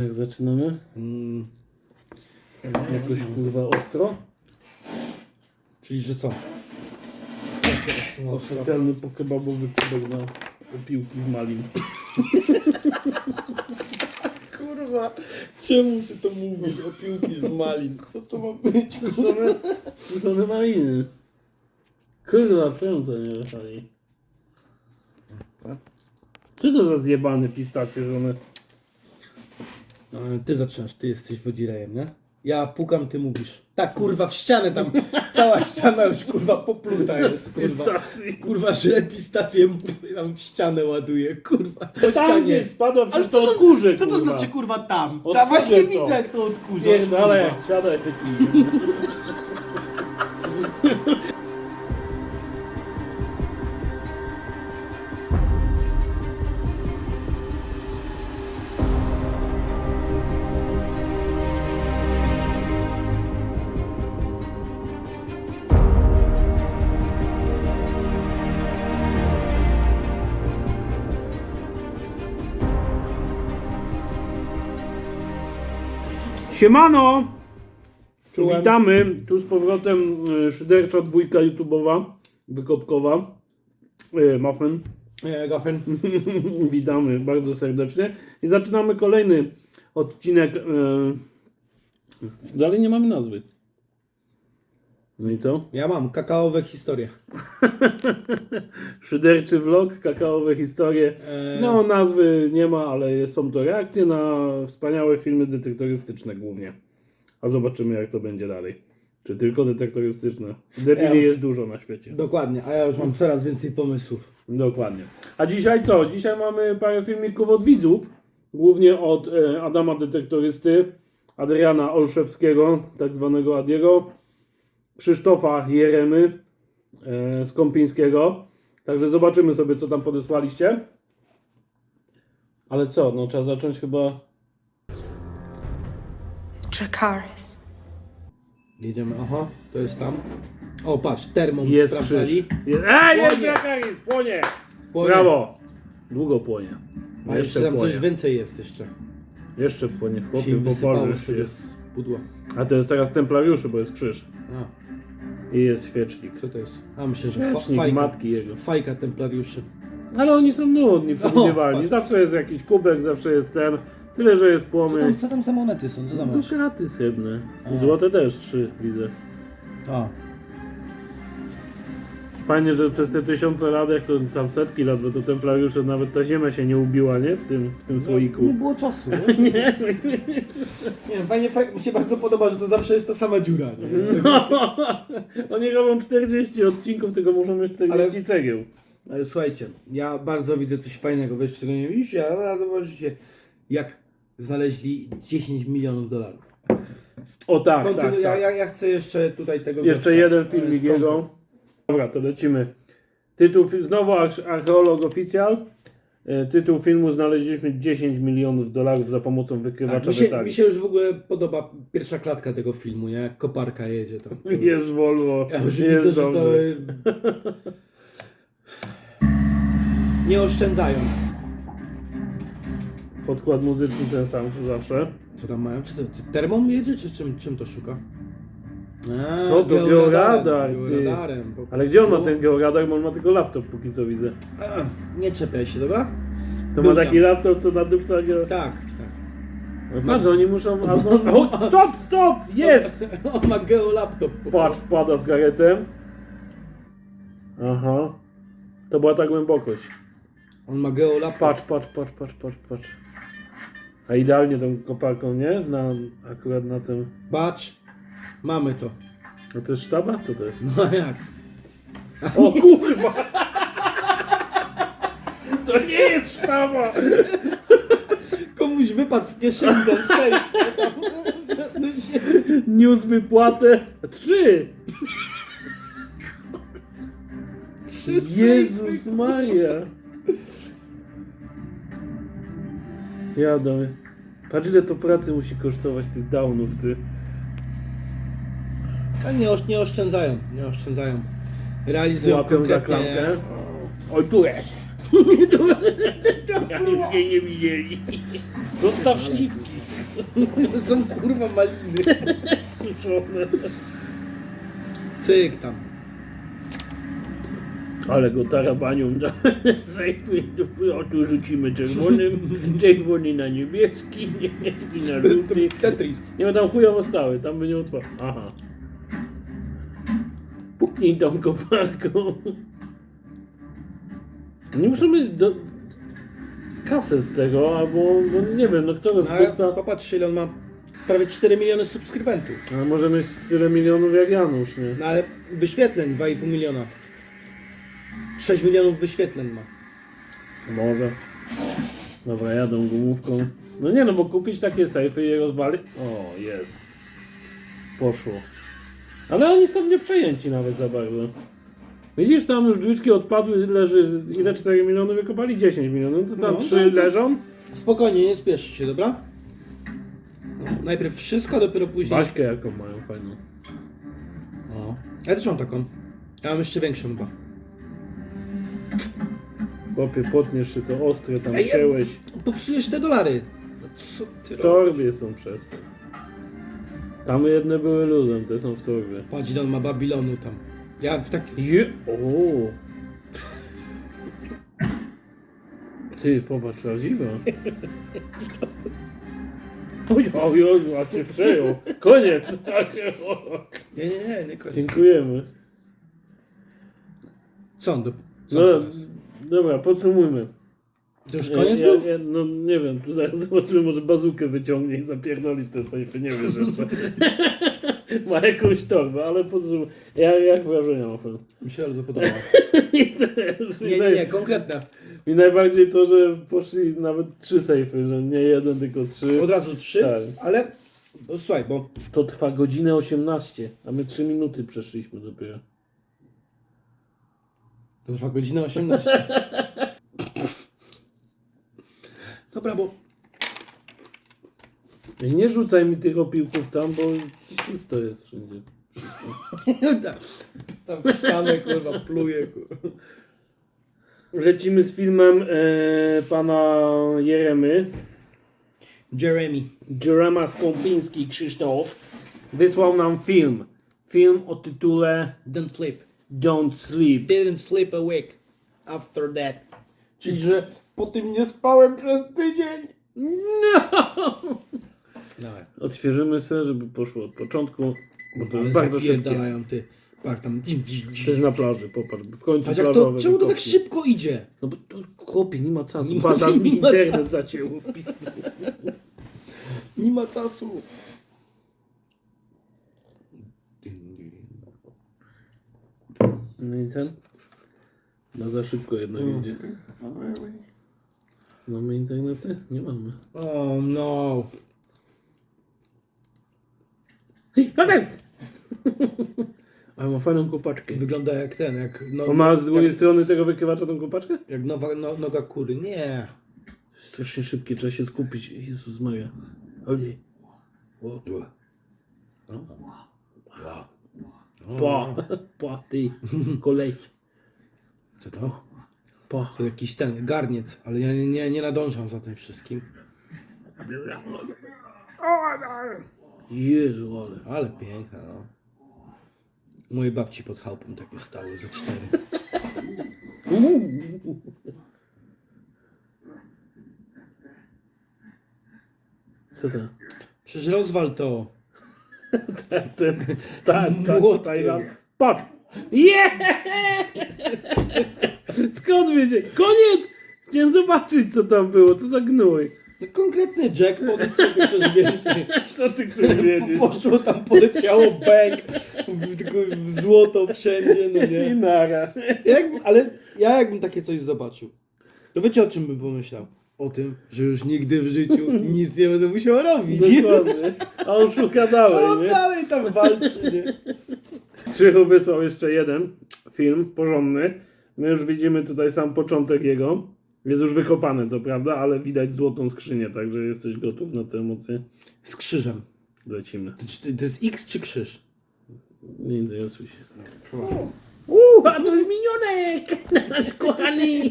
Jak zaczynamy? Mm, Jakoś kurwa ostro? czyli, że co? O specjalny pokebabowy kubek na piłki z malin. Kurwa, czemu ty to mówisz o piłki z malin? Co to ma być? Suszone, suszone maliny. Kurwa, czemu to nie ruszali? Co to za zjebane pistacje, że No, ty zaczynasz, ty jesteś wodzirejem, nie? Ja pukam, ty mówisz. Tak, kurwa, w ścianę tam, cała ściana już, kurwa, popluta jest, kurwa. Pistacji. Kurwa, że pistację tam w ścianę ładuje, kurwa. Po Tam gdzieś spadła, Ale przecież co to to, odkurze, co to kurwa. znaczy, kurwa, tam? Odkurze Ja właśnie to. widzę, jak to odkurza. Pierdolę, kurwa. siadaj, pytnij. Siemano! Czułem. Witamy, tu z powrotem e, szydercza dwójka YouTube'owa, wykopkowa, e, Muffin. Nie, gafen. Witamy bardzo serdecznie i zaczynamy kolejny odcinek. E, dalej nie mamy nazwy. No i co? Ja mam kakaowe historie. Szyderczy vlog, kakaowe historie. Eee. No, nazwy nie ma, ale są to reakcje na wspaniałe filmy detektorystyczne głównie. A zobaczymy, jak to będzie dalej. Czy tylko detektorystyczne? Ja Debili już- jest dużo na świecie. Dokładnie, a ja już mam coraz więcej pomysłów. Dokładnie. A dzisiaj co? Dzisiaj mamy parę filmików od widzów. Głównie od e, Adama Detektorysty, Adriana Olszewskiego, tak zwanego Adiego, Krzysztofa Jeremy e, z Kąpińskiego. Także zobaczymy sobie, co tam podesłaliście. Ale co? No trzeba zacząć chyba... Dracaris. Jedziemy, aha, to jest tam. O, patrz, termom Jest sprawdzali. krzyż. Je... Ej, jest. Jakaris! Płonie! Płonie. Brawo! Długo płonie. A jeszcze tam płonie. coś więcej jest jeszcze. Jeszcze płonie. Chłopie, tego jest. z pudła. A to jest teraz templariuszy, bo jest krzyż. A, I jest świecznik. co to jest? A, myślę, że fa Świecznik fajka. matki jego. Fajka templariuszy. Ale oni są nudni, przewidywalni. patrz. Zawsze jest jakiś kubek, zawsze jest ten. Tyle, że jest Co tam, co tam za monety są? Co tam To masz? kraty srebrne. A. Złote też trzy widzę. A, Fajnie, że przez te tysiące lat, jak to tam setki lat, bo to templariusze nawet ta ziemia się nie ubiła, nie? W tym, w tym nie słoiku. było czasu, wiesz? Nie, Nie, fajnie, fajnie, mi się bardzo podoba, że to zawsze jest ta sama dziura, nie? no. Oni robią 40 odcinków, tylko muszą mieć 40 Ale- cegieł. Ale słuchajcie, ja bardzo widzę coś fajnego, wiesz czego nie widzicie, ale zaraz zobaczycie, jak znaleźli 10 milionów dolarów. O tak, Kontynu- tak, ja, tak. ja, ja chcę jeszcze tutaj tego Jeszcze gościa, jeden e, filmik stąpy. jego. Dobra, to lecimy. Tytuł, znowu arch- archeolog oficjal. E, Tytuł filmu znaleźliśmy 10 milionów dolarów za pomocą Tak, wykrywacza mi, się, mi się już w ogóle podoba pierwsza klatka tego filmu, nie? Jak koparka jedzie tam. Jest Volvo, Ja już jest widzę, że dobrze. to... Nie oszczędzają. Podkład muzyczny ten sam co zawsze. Co tam mają? Czy to czy termom jedzie, czy czym, czym to szuka? A, Co to? Georadar, ty. Georadarem. po Ale gdzie on ma prostu. ten georadar? Bo on ma tylko laptop póki co widzę. A, Nie czepiaj się, dobra? To Był ma taki tam. laptop, co na dupca geo... Tak, tak. No Patrz, oni muszą... Albo... O, stop, stop! Jest! On ma geolaptop. po Patrz, wpada z garetem. Aha. To była ta głębokość. On ma geolaptop. Patrz, patrz, patrz, patrz, patrz, patrz. A idealnie tą koparką, nie? Na, akurat na tym. Patrz. Mamy to. No to jest sztaba? Co to jest? No a jak? O kurwa! To nie jest sztaba! Komuś wypadł z kieszeni ten safe. Niósł wypłatę. Trzy! Trzy Jezus Maria! Jadę. Patrz ile to pracy musi kosztować tych downów, ty. A nie, osz- nie oszczędzają, nie oszczędzają. Realizują Łapią za konkretnie- klamkę. Oj, tu jest! Ja już jej nie widzieli. Zostaw śliwki. Są kurwa maliny. Suszone. Cyk tam. Ale go tarabanią na sejfy, o tu rzucimy czerwonym, czerwony na niebieski, niebieski na żółty. Tetris. Nie ma tam chujowo stały, tam by nie otworzył. Aha. Puknij tą koparką. Nie muszę mieć do... kasę z tego, albo, bo nie wiem, no kto No, ale popatrz ile on ma prawie 4 miliony subskrybentów. A może mieć tyle milionów jak Janusz, nie? No ale wyświetleń 2,5 miliona. 6 milionów wyświetleń ma. Może. Dobra, jadą gumówką. No nie no, bo kupić takie sejfy i je rozwalić. O, jest. Poszło. Ale oni są nieprzejęci nawet za bardzo. Widzisz, tam już drzwiczki odpadły, leży ile 4 miliony wykopali? 10 milionów, to tam No, 3 no to- leżą. Spokojnie, nie spiesz się, dobra? No, najpierw wszystko, dopiero później. Baśkę jaką mają fajną. O. Ja też mam taką. Ja mam jeszcze większą chyba. Chłopie, potniesz się, to ostre tam Ej, ja-. Popsujesz te dolary. No co ty W robisz? torbie są przez to. Tam jedne były luzem, te są w torbie. Patrz ile on ma Babilonu tam. Ja w tak... Je... O. Ty, popatrz, prawdziwa. Oj, oj, oj, a cię przejął. Koniec. Tak. Nie, nie, nie, nie koniec. Dziękujemy. Co on do... Co No, teraz? dobra, podsumujmy. To już koniec ja, był? ja, no nie wiem, tu zaraz zobaczymy, może bazukę wyciągnie i zapierdoli w te sejfy, nie wiesz jeszcze. Ma jakąś torbę, ale podsumuj. Ja, jak wrażenia ma pan? Mi się bardzo podoba. Też, Nie, nie, nie, konkretne. I najbardziej to, że poszli nawet trzy sejfy, że nie jeden, tylko trzy. Od razu trzy, Tak. ale... Bo, słuchaj, bo To trwa godzinę 18, a my 3 minuty przeszliśmy dopiero. to trwa godzinę 18. Dobra, bo... I nie rzucaj mi tych opiłków tam, bo czysto jest wszędzie. Tam w ścianę, kurwa, pluje, kurwa. Lecimy z filmem e, pana Jeremy. Jeremy. Jerema Skąpiński Krzysztof wysłał nam film. Film o tytule Don't sleep. Don't Sleep. Didn't sleep a week after that. Czyli, że po tym nie spałem przez tydzień. No! Dawaj. Odświeżymy sobie, żeby poszło od początku, bo to Ale jest bardzo szybkie. zapierdalają, ty. Patrz tam. To jest na plaży, popatrz. W końcu jak to, plażowe czemu to tak wykopki. szybko idzie? No bo to chłopie, nie ma czasu. Nie ma- mi nie ma internet zacięło w. Nie ma czasu. No i ten? No za szybko jednak idzie. Mamy internety? Nie mamy. Oh no. Hej, Adam! Ale ma fajną kopaczkę. Wygląda jak ten, jak, no, On ma z drugiej jak, strony tego wykrywacza tą kopaczkę? jak nowa, no, noga kury. Nie. Strasznie szybkie, trzeba się skupić. Jezus Maria. Oj. Pa, pa, ty, kolej. Co to? Pa. To jakiś ten, garniec, ale ja nie, nie, nie nadążam za tym wszystkim. Jezu, ale. Ale piękne, no. Moje babci pod chałupą takie stały ze cztery. Co to? Przecież rozwal to. Ten, ta, ta, Młotkiem. Tajland. Patrz! Yeah! Skąd wiedzieć? Koniec! Chciałem zobaczyć, co tam było, co za gnój. No konkretny jackpot, co ty chcesz więcej? Co ty chcesz wiedzieć? Poszło tam, poleciało bank, w, w złoto wszędzie, no I nie. nara. Jak, ale ja jakbym takie coś zobaczył, to wiecie o czym bym pomyślał? O tym, że już nigdy w życiu nic nie będę musiał robić. Dokładnie. A on szuka On dalej, nie? dalej tam walczy, nie? Krzychu wysłał jeszcze jeden film porządny. My już widzimy tutaj sam początek jego. Jest już wykopany, co prawda, ale widać złotą skrzynię, także jesteś gotów na te emocje. Z krzyżem. Lecimy. To, to jest X czy krzyż? Nie interesuj się. Uuu, a to jest minionek! Nasz kochany!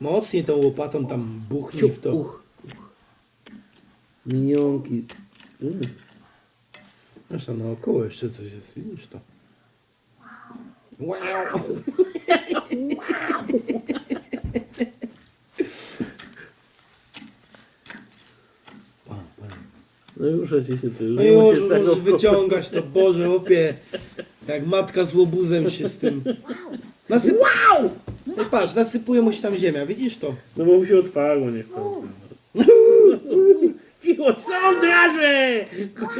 Mocniej tą łopatą tam buchnij w to. Uch. Minionki. Mm. Zresztą naokoło jeszcze coś jest, widzisz to. Wow. No już się już No już, możesz wyciągać to, Boże, opie. Jak matka z łobuzem się z tym... Nasyp... Wow! No patrz, nasypuje mu się tam ziemia, widzisz to? No bo mu się otwarło, nie chcę. Draże!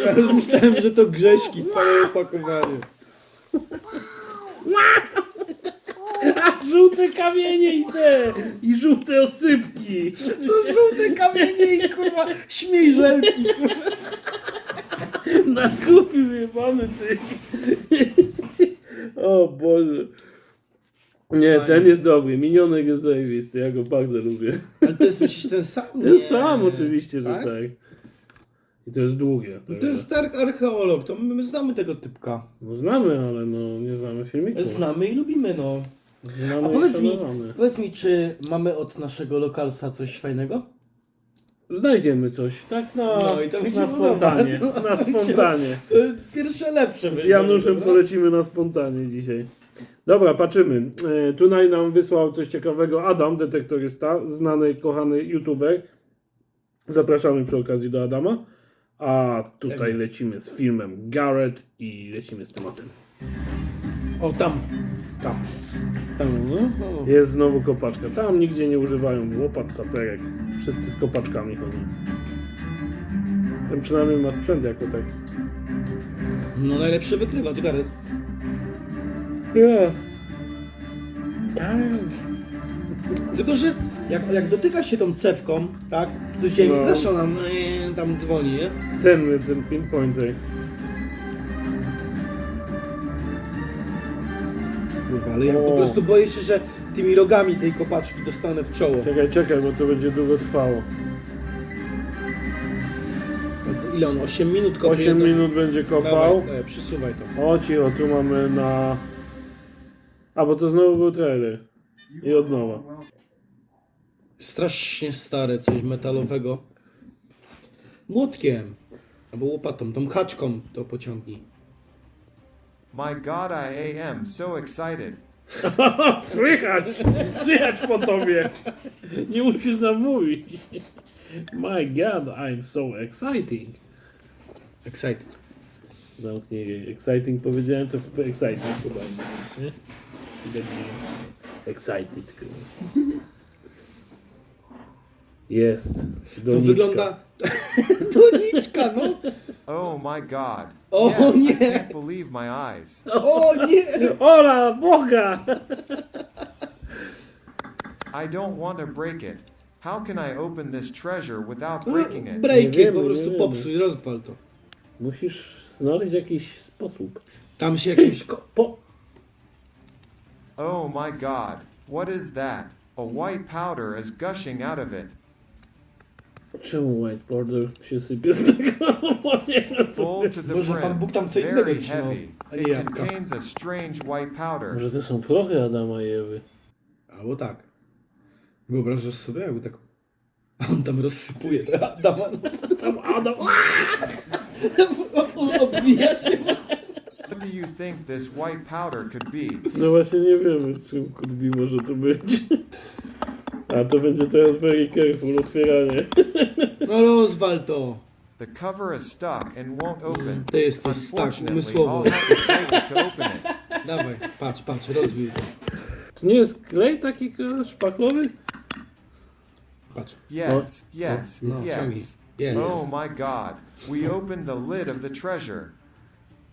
Ja już myślałem, że to grześki, całe opakowanie. A żółte kamienie i te! I żółte oscypki! To żółte kamienie i kurwa śmiejżelki. Na kupi wyjebany ty! O Boże. Nie, ten jest dobry. Minionek jest zajebisty, ja go bardzo lubię. Ale to jest myślisz ten sam? Ten Nie. sam oczywiście, że Tak? tak. I to jest długie. No to jest tak archeolog, to my znamy tego typka. No znamy, ale no nie znamy filmiku. Znamy i lubimy, no. Znamy A i powiedz mi, szanujemy. powiedz mi, czy mamy od naszego lokalsa coś fajnego? Znajdziemy coś, tak na, No i to mi się na podoba. spontanie. No. Na spontanie. To Pierwsze lepsze Z będzie, Januszem dobra? polecimy na spontanie dzisiaj. Dobra, patrzymy. E, Tutaj nam wysłał coś ciekawego Adam, detektorysta, znany, kochany youtuber. Zapraszamy przy okazji do Adama. A tutaj lecimy z filmem Garrett i lecimy z tematem. O, tam. Tam. Tam, no. O. Jest znowu kopaczka. Tam nigdzie nie używają łopat, saperek. Wszyscy z kopaczkami chodzą. Ten przynajmniej ma sprzęt jako tak. No najlepszy wykrywacz, Gareth. Ja. Tylko, że jak, jak dotyka się tą cewką, tak, do ziemi, No. zawsze ona tam dzwoni, nie? Ten, ten pinpointer. Kurwa, ale ja po O. prostu boję się, że tymi rogami tej kopaczki dostanę w czoło. Czekaj, czekaj, bo to będzie długo trwało. Ile on? 8 minut kopie? 8 jedno- minut będzie kopał. Dawaj, dawaj, przysuwaj to. O tu mamy na... A, bo to znowu był trailer. I od nowa. Strasznie stare, coś metalowego. Młotkiem. Albo łopatą, tą haczką to pociągnij. My god, I am so excited. Słychać! Słychać po tobie! Nie musisz nam mówić. My god, I'm so exciting. Excited. Zamknij jej. Exciting powiedziałem, to chyba exciting chyba. Nie? Excited. Jest. To Doniczka. wygląda... Doniczka, no! Oh my god. O yes, I nie! can't believe my eyes. O nie! Ola, Boga! I don't want to break it. How can I open this treasure without No, breaking it? Break Nie it, wiemy, po prostu wiemy. popsuj, rozpal to. Musisz znaleźć jakiś sposób. Tam się jakimś... Ko- Po... Oh my god. What is that? A white powder is gushing out of it. Czemu white border się sypie z tego? Bo nie Full to the Może Pan. Bóg tam co innego Very trzymał, heavy. a nie It jabłka. contains a strange white powder. Może to są prochy Adama i Ewy. Albo tak. Wyobrażasz sobie, jakby tak... A on tam rozsypuje te Adama. Tam Adam... On odbija się. What do you think this white powder could be? No właśnie nie wiemy, czym kurwi może to być. A to będzie teraz very careful otwieranie. No rozwal to. The cover is stuck and won't open. Ty jesteś Unfortunately, umysłowo. To open it. Dawaj, patrz, patrz, rozwij to. To nie jest klej taki e, szpachlowy? Patrz. Yes, yes, No, yes. Oh my god. We opened the lid of the treasure.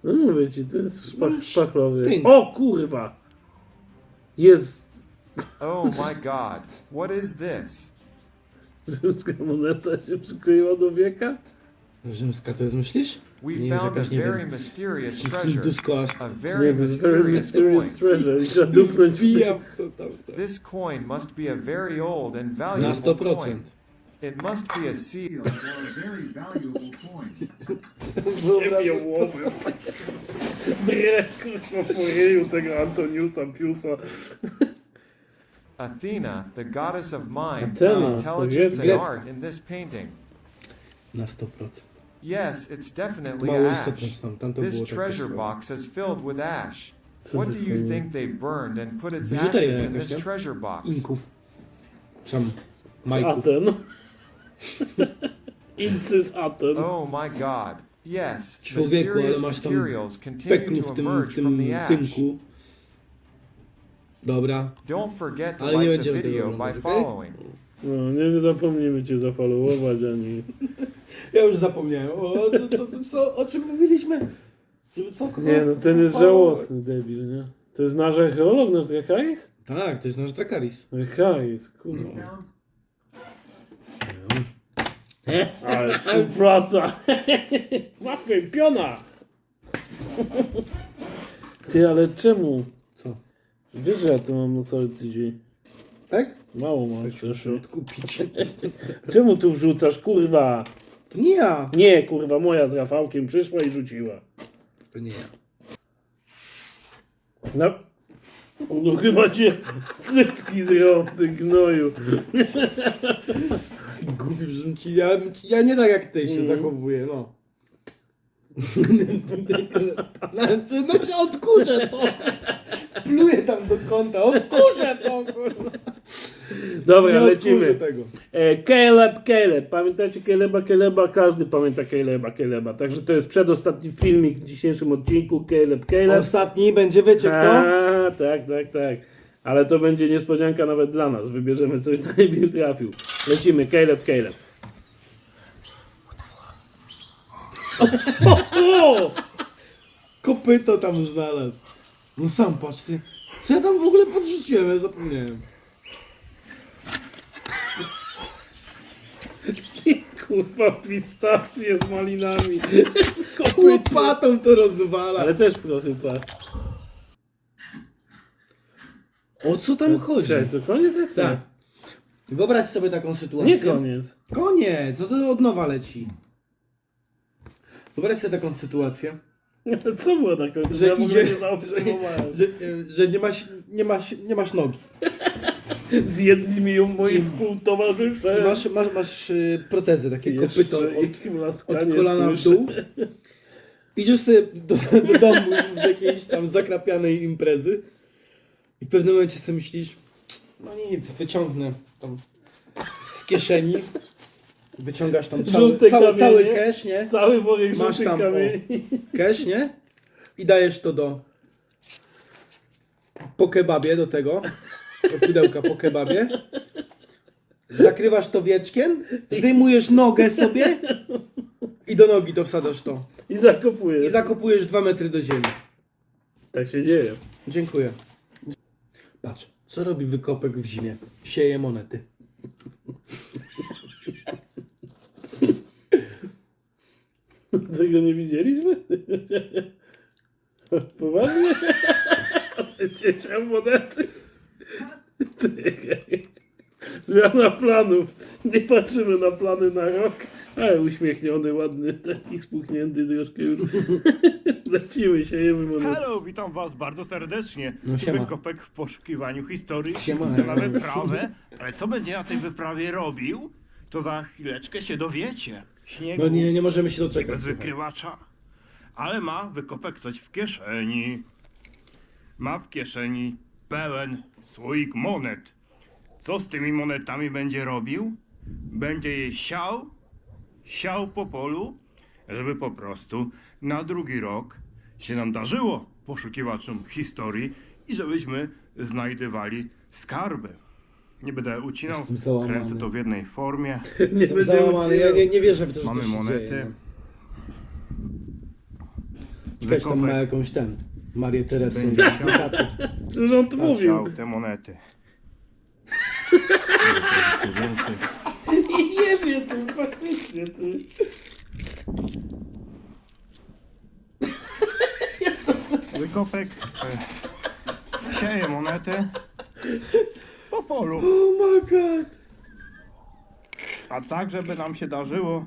No mówię ci, to jest szpach, szpachlowy. tynk. O kurwa! Jest Oh my god. What is this? rzymska moneta się przykleiła do wieka? Rzymska to jest, myślisz? We Nie found a jakaś, nie very wiem, mysterious treasure. A Nie, very to jest very mysterious mysterious coin. treasure i trzeba dupnąć w Wbija w to tam. tam. This coin must be a very old and Na valuable 100%. coin. It must be a seal or a very valuable coin. Wyobrażasz to Łowy. Drę, kurwa, po jeju tego Antoniusa Piusa. A Athena, the goddess of mind, Athena, intelligence, and art in this painting. Na 100%. Yes, it's definitely Mało ash. istotne tam to This treasure box is filled with ash. What do you think they burned and put its ashes in this treasure box? Inków. Czemu? Z Majków. Aten. Incy z Aten. Oh my god. Yes, Człowieku, ale masz tam materials continue to emerge from the ash. Dobra. Don't forget to Ale nie like the będziemy tego video by oglądać, okej? following. No, nie zapomnimy cię zafollowować ani... Ja już zapomniałem. O, to, to, to, co, o czym mówiliśmy? Żeby co, kogo- Nie no, ten jest żałosny debil, nie? To jest nasz archeolog, nasz Drakaris? Tak, to jest nasz Drakaris. Drakaris, kurwa. E? Ale współpraca! Łapy, piona! Ty, ale czemu? Wiesz, że ja to mam na cały tydzień. Tak? Mało mam też. odkupić. Czemu tu wrzucasz, kurwa? To nie ja. Nie, kurwa, moja z Rafałkiem przyszła i rzuciła. To nie ja. No. No chyba cię cycki zjął, ty gnoju. Głupi brzmi ci. Ja, ja nie tak jak ty się Mhm. zachowuję, no. No no, odkurzę to. Pluję tam do kąta. Odkurzę to, kurwa. Dobra, Nie lecimy. tego. E, Caleb, Caleb. Pamiętacie Caleba, Caleba? Każdy pamięta Caleba, Caleba. Także to jest przedostatni filmik w dzisiejszym odcinku. Caleb, Caleb. Ostatni będzie wyciek, to? A, tak, tak, tak. Ale to będzie niespodzianka nawet dla nas. Wybierzemy coś najlepiej trafił. Lecimy, Caleb, Caleb. O, o, o! Kopyto tam znalazł. No sam patrz ty. Co ja tam w ogóle podrzuciłem? Ja zapomniałem. Kurwa, pistacje z malinami. Łopatą to rozwala. Ale też trochę patrz. O co tam chodzi? Cześć, to koniec jest? Tak. Wyobraź sobie taką sytuację. Nie koniec. Koniec, no to od nowa leci. Wyobraź sobie taką sytuację, Co było na końcu? że ja w ogóle idzie, nie zaobserwowałem. że, że nie, masz, nie, masz, nie masz nogi. Zjedli ją moi współtowarzysze. Masz, masz, masz y, protezę, takie Jeszcze kopyto od, ich od kolana w słyszę. dół. Idziesz sobie do, do domu z jakiejś tam zakrapianej imprezy i w pewnym momencie sobie myślisz, no nic, wyciągnę tam z kieszeni, wyciągasz tam cały, Żółte cały, cały kamienie. cash, nie? Cały worek Masz żółtych tam, o. kamieni. Cash, nie? I dajesz to do po kebabie do tego, do pudełka po kebabie. Zakrywasz to wieczkiem, zdejmujesz nogę sobie i do nogi to wsadzasz to. I zakopujesz. I zakopujesz dwa metry do ziemi. Tak się dzieje. Dziękuję. Patrz, co robi wykopek w zimie? Sieje monety. Tego nie widzieliśmy? Poważnie? Ciecia monety. Zmiana planów. Nie patrzymy na plany na rok. Ale uśmiechniony, ładny, taki spuchnięty troszkę już. Lecimy się, jemy monety. Halo, witam was bardzo serdecznie. No, siema. Wykopek w poszukiwaniu historii. Siema. Na wyprawę, ale co będzie na tej wyprawie robił, to za chwileczkę się dowiecie. Śniegu No nie, nie możemy się doczekać. bez wykrywacza. Ale ma Wykopek coś w kieszeni. Ma w kieszeni pełen słoik monet. Co z tymi monetami będzie robił? Będzie je siał, siał po polu, żeby po prostu na drugi rok się nam darzyło poszukiwaczom historii i żebyśmy znajdywali skarby. Nie będę ucinał, Jestem załamany. kręcę to w jednej formie. Nie Jestem załamany, ja nie, nie wierzę w to, że Mamy to się monety. dzieje. no. Czekaj, tam ma jakąś ten, Marię Teresę. Będzie jakieś chciał. dukaty. Przecież on tu mówił. te monety. Więcej. Nie wie tu, faktycznie ty. Wykopek e, sieje monety po polu. Oh my god. A tak, żeby nam się darzyło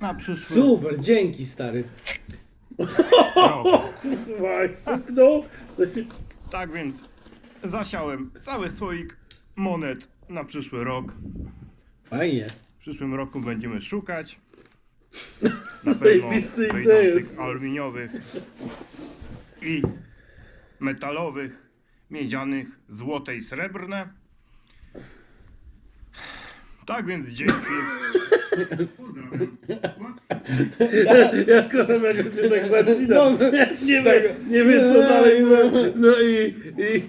na przyszły Super, dzięki stary. Kurwa. To się... Tak więc zasiałem cały słoik monet na przyszły rok. Fajnie. W przyszłym roku będziemy szukać. Na pewno Zajebisty interes. z tych aluminiowych i metalowych, miedzianych, złote i srebrne. Tak więc dzięki. Pozdrawiam. Ja kocham jak cię tak zacina. No, nie, tak. wie, nie wie co dalej. No, no i, i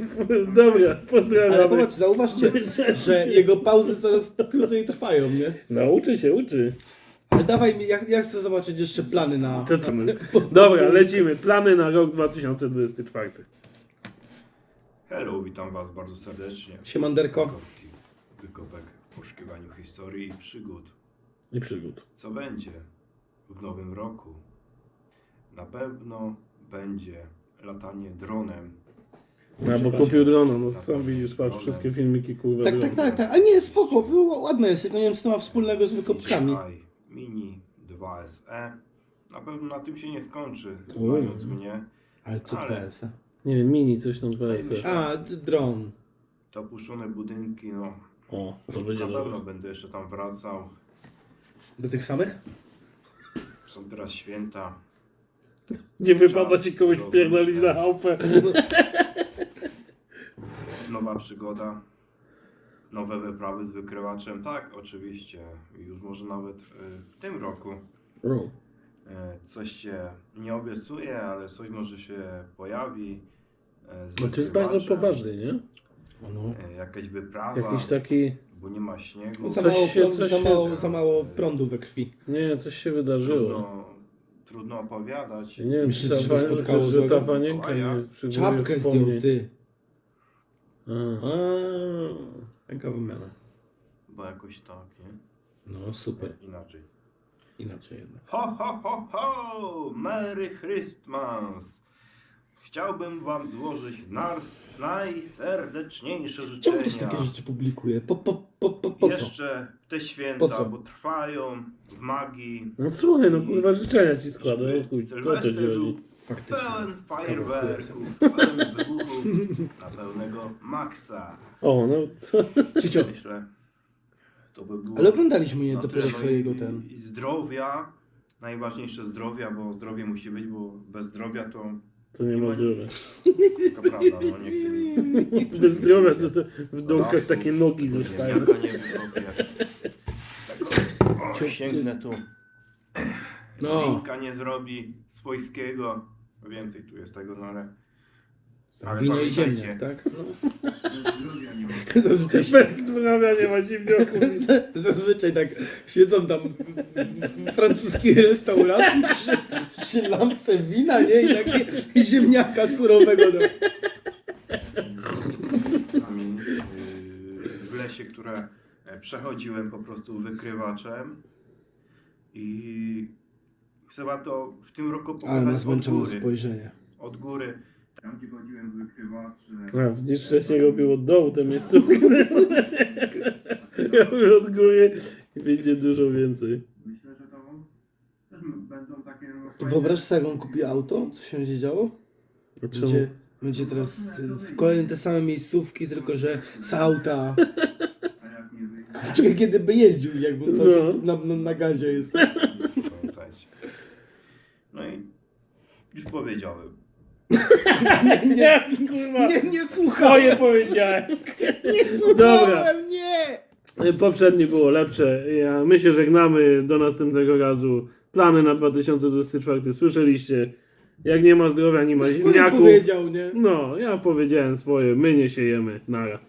dobra, Ale pozdrawiamy. popatrz, zauważcie, że jego pauzy coraz krócej trwają, nie? No uczy się, uczy. Ale dawaj mi, ja, ja chcę zobaczyć jeszcze plany na... To co my? Dobra, lecimy. Plany na rok 2024. Hello, witam Was bardzo serdecznie. Siemanderko. Korki, Wykopek w poszukiwaniu historii i przygód. I przygód. Co będzie w nowym roku? Na pewno będzie latanie dronem. No bo kupił drona, no sam widzisz, patrz, wszystkie filmiki kurwa Tak, tak, tak, tak. A nie, spoko, ł- ładne jest, tylko nie wiem, co to ma wspólnego z wykopkami. DJI Mini 2SE. Na pewno na tym się nie skończy, znając mnie. Ale co to Ale- jest? Nie wiem, mini coś tam 2 myślę- A, d- dron. To opuszczone budynki, no O, to będzie na pewno dobre. będę jeszcze tam wracał. Do tych samych? Są teraz święta. Nie wypada ci kogoś rozmyślać. pierdolić na chałupę. Nowa przygoda, nowe wyprawy z wykrywaczem. Tak, oczywiście. Już może nawet y, w tym roku y, coś się nie obiecuje, ale coś może się pojawi. Z No to jest bardzo poważny, nie? No. Y, Jakaś wyprawa, Jakiś taki... bo nie ma śniegu. Za Coś mało, się- prądu, coś za, się- mało, za mało prądu we krwi. Nie, coś się wydarzyło. Trudno, trudno opowiadać. Nie wiem, Myślisz, czy ta, że go wa- spotkało że, że ta wanienka A ja? nie przywołuje Czapkę zdjął wspomnień. ty. A. Wymiana. Bo jakoś tak, nie? No, super. Inaczej. Inaczej jednak. Ho, ho, ho, ho! Merry Christmas! Chciałbym wam złożyć nas najserdeczniejsze życzenia. Czemu ktoś takie rzeczy publikuje? Po, po, po, po, po co? Jeszcze te Po święta, co? bo trwają w magii. No słuchaj, no kurwa życzenia ci składam. Żeby O chuj, o co ci Sylwester był? Faktycznie. pełen fajerwerków, pełen wybuchów na pełnego maksa. O, no to... Cicio, Myślę, to by było... ale oglądaliśmy je na dopiero tyle, no swojego i, ten. I zdrowia, najważniejsze zdrowia, bo zdrowie musi być, bo bez zdrowia to To nie ma zdrowia. taka prawda, no nie chcę Bez zdrowia to, to w dołkach takie nogi zostają. ja to nie. Tak, o, sięgnę tu. No, Linka nie zrobi swojskiego. No Więcej tu jest tego, no ale... ale wino i ziemniak, tak? No. Zazwyczaj, Bez zdrowia nie ma ziemniaków. zazwyczaj tak siedzą tam w francuskiej restauracji przy, przy lampce wina, nie? I takie i ziemniaka surowego. No. Yy, w lesie, które e, przechodziłem po prostu wykrywaczem i chcę wam to w tym roku Ale pokazać ma od zmęczone góry. spojrzenie. Od góry. Tam gdzie chodziłem z wykrywaczem. A, widzisz, wcześniej robił od dołu te miejscówki. Robił od góry i będzie dużo więcej. Myślę, że to też będą takie... no, To fajne- wyobraź sobie, jak on kupi auto, co się będzie działo? A czemu? Będzie, będzie teraz w kolejne te same miejscówki, tylko że z auta. A jak nie wyjdzie, Czekaj, kiedy by jeździł, jakby cały No. czas na, na, na gazie jest. pamiętajcie. No i już powiedziałem. Nie, kurwa. Nie, nie Twoje słuchałem, powiedziałem. nie Dobra. słuchałem, nie! Poprzednie było lepsze. Ja, my się żegnamy do następnego razu. Plany na 2024 słyszeliście. Jak nie ma zdrowia, nie ma ziemniaków. powiedział, nie? No, ja powiedziałem swoje. My nie siejemy. Nara.